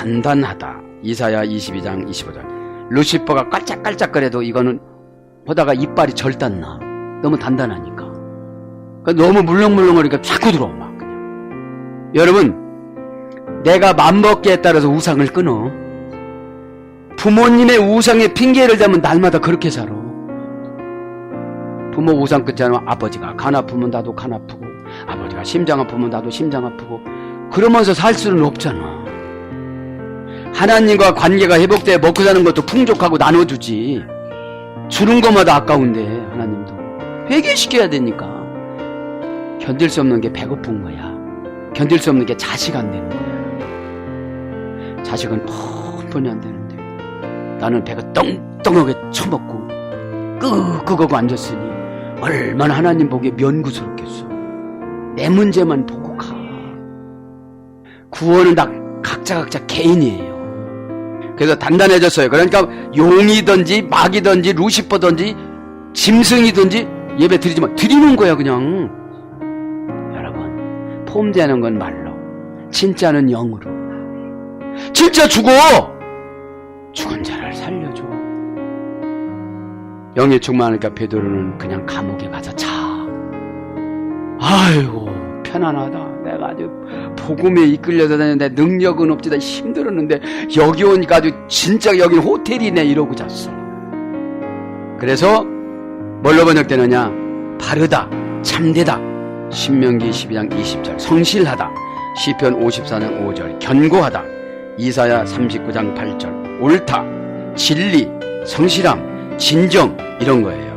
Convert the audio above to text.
단단하다. 이사야 22장 25절. 루시퍼가 깔짝깔짝거려도 이거는 보다가 이빨이 절단나. 너무 단단하니까. 그러니까 너무 물렁물렁거리니까 자꾸 들어와 막 그냥. 여러분 내가 맘먹기에 따라서 우상을 끊어. 부모님의 우상에 핑계를 대면 날마다 그렇게 살아. 부모 우상 끊지 않으면 아버지가 간 아프면 나도 간 아프고 아버지가 심장 아프면 나도 심장 아프고 그러면서 살 수는 없잖아. 하나님과 관계가 회복돼 먹고 사는 것도 풍족하고 나눠주지. 주는 것마다 아까운데 하나님도 회개시켜야 되니까 견딜 수 없는 게 배고픈 거야. 견딜 수 없는 게 자식 안 되는 거야. 자식은 뻔뻔히 안 되는데 나는 배가 똥똥하게 처먹고 끄끄하고 앉았으니 얼마나 하나님 보기에 면구스럽겠어. 내 문제만 보고 가. 구원은 다 각자 각자 개인이에요. 그래서 단단해졌어요. 그러니까 용이든지 마귀든지 루시퍼든지 짐승이든지 예배 드리지만 드리는 거야 그냥. 여러분 폼되는 건 말로 진짜는 영으로. 진짜 죽어! 죽은 자를 살려줘. 영이 충만하니까 베드로는 그냥 감옥에 가서 자. 아이고 편안하다. 내가 아주 복음에 이끌려서 다녔는데 능력은 없지다 힘들었는데 여기 오니까 아주 진짜 여긴 호텔이네 이러고 잤어. 그래서 뭘로 번역되느냐? 바르다 참되다. 신명기 12장 20절. 성실하다. 시편 54장 5절. 견고하다. 이사야 39장 8절. 옳다. 진리 성실함 진정. 이런 거예요